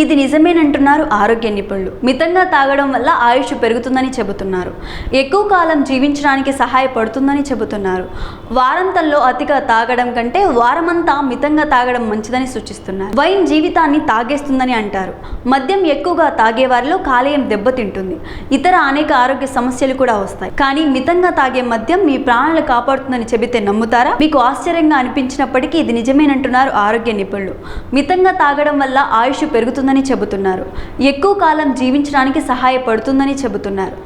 ఇది నిజమేనంటున్నారు ఆరోగ్య నిపుణులు. మితంగా తాగడం వల్ల ఆయుష్ పెరుగుతుందని చెబుతున్నారు. ఎక్కువ కాలం జీవించడానికి సహాయపడుతుందని చెబుతున్నారు. వారాంతంలో అతిగా తాగడం కంటే వారమంతా మితంగా తాగడం మంచిదని సూచిస్తున్నారు. వైన్ జీవితాన్ని తాగేస్తుందని అంటారు. మద్యం ఎక్కువగా తాగే వారిలో కాలేయం దెబ్బతింటుంది. ఇతర అనేక ఆరోగ్య సమస్యలు కూడా వస్తాయి. కానీ మితంగా తాగే మద్యం మీ ప్రాణాలు కాపాడుతుందని చెబితే నమ్ముతారా? మీకు ఆశ్చర్యంగా అనిపించినప్పటికీ ఇది నిజమేనంటున్నారు ఆరోగ్య నిపుణులు. మితంగా తాగడం వల్ల ఆయుష్ పెరుగుతుంది పెరుగుతుందని చెబుతున్నారు. ఎక్కువ కాలం జీవించడానికి సహాయపడుతుందని చెబుతున్నారు.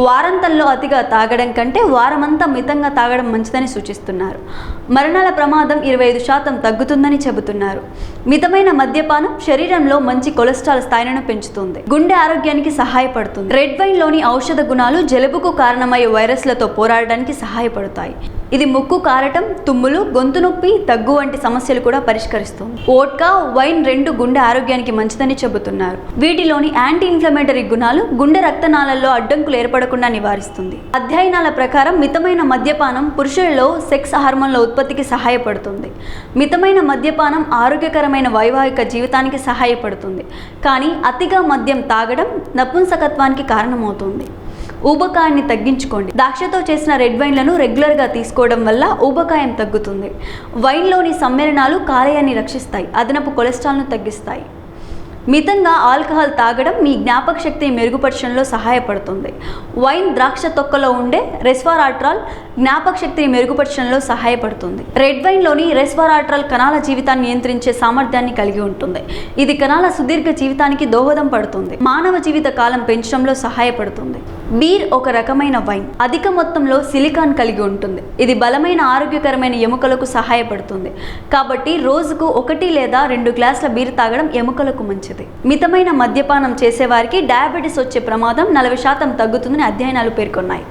వారాంతంలో అతిగా తాగడం కంటే వారమంతా మితంగా తాగడం మంచిదని సూచిస్తున్నారు. మరణాల ప్రమాదం ఇరవై ఐదు శాతం తగ్గుతుందని చెబుతున్నారు. మితమైన మద్యపానం శరీరంలో మంచి కొలెస్ట్రాల్ స్థాయిలను పెంచుతుంది. గుండె ఆరోగ్యానికి సహాయపడుతుంది. రెడ్ వైన్లోని ఔషధ గుణాలు జలుబుకు కారణమయ్యే వైరస్లతో పోరాడడానికి సహాయపడతాయి. ఇది ముక్కు కారటం తుమ్ములు గొంతు నొప్పి దగ్గు వంటి సమస్యలు కూడా పరిష్కరిస్తుంది. ఓట్కా వైన్ రెండు గుండె ఆరోగ్యానికి మంచిదని చెబుతున్నారు. వీటిలోని యాంటీ ఇన్ఫ్లమేటరీ గుణాలు గుండె రక్తనాళాల్లో అడ్డంకులు ఏర్పడకుండా నివారిస్తుంది. అధ్యయనాల ప్రకారం మితమైన మద్యపానం పురుషులలో సెక్స్ హార్మోన్ల ఉత్పత్తికి సహాయపడుతుంది. మితమైన మద్యపానం ఆరోగ్యకరమైన వైవాహిక జీవితానికి సహాయపడుతుంది. కానీ అతిగా మద్యం తాగడం నపుంసకత్వానికి కారణమవుతుంది. ఊబకాయాన్ని తగ్గించుకోండి. ద్రాక్షతో చేసిన రెడ్ వైన్లను రెగ్యులర్గా తీసుకోవడం వల్ల ఊబకాయం తగ్గుతుంది. వైన్లోని సమ్మేళనాలు కాలేయాన్ని రక్షిస్తాయి అదనపు కొలెస్ట్రాల్ను తగ్గిస్తాయి. మితంగా ఆల్కహాల్ తాగడం మీ జ్ఞాపక శక్తిని మెరుగుపరచడంలో సహాయపడుతుంది. వైన్ ద్రాక్ష తొక్కలో ఉండే రెస్వారాట్రాల్ జ్ఞాపక శక్తిని మెరుగుపరచడంలో సహాయపడుతుంది. రెడ్ వైన్లోని రెస్వారాట్రాల్ కణాల జీవితాన్ని నియంత్రించే సామర్థ్యాన్ని కలిగి ఉంటుంది. ఇది కణాల సుదీర్ఘ జీవితానికి దోహదం పడుతుంది. మానవ జీవిత కాలం పెంచడంలో సహాయపడుతుంది. బీర్ ఒక రకమైన వైన్. అధిక మొత్తంలో సిలికాన్ కలిగి ఉంటుంది. ఇది బలమైన ఆరోగ్యకరమైన ఎముకలకు సహాయపడుతుంది. కాబట్టి రోజుకు ఒకటి లేదా రెండు గ్లాసుల బీర్ తాగడం ఎముకలకు మంచిది. మితమైన మద్యపానం చేసేవారికి డయాబెటీస్ వచ్చే ప్రమాదం నలభై శాతం తగ్గుతుందని అధ్యయనాలు పేర్కొన్నాయి.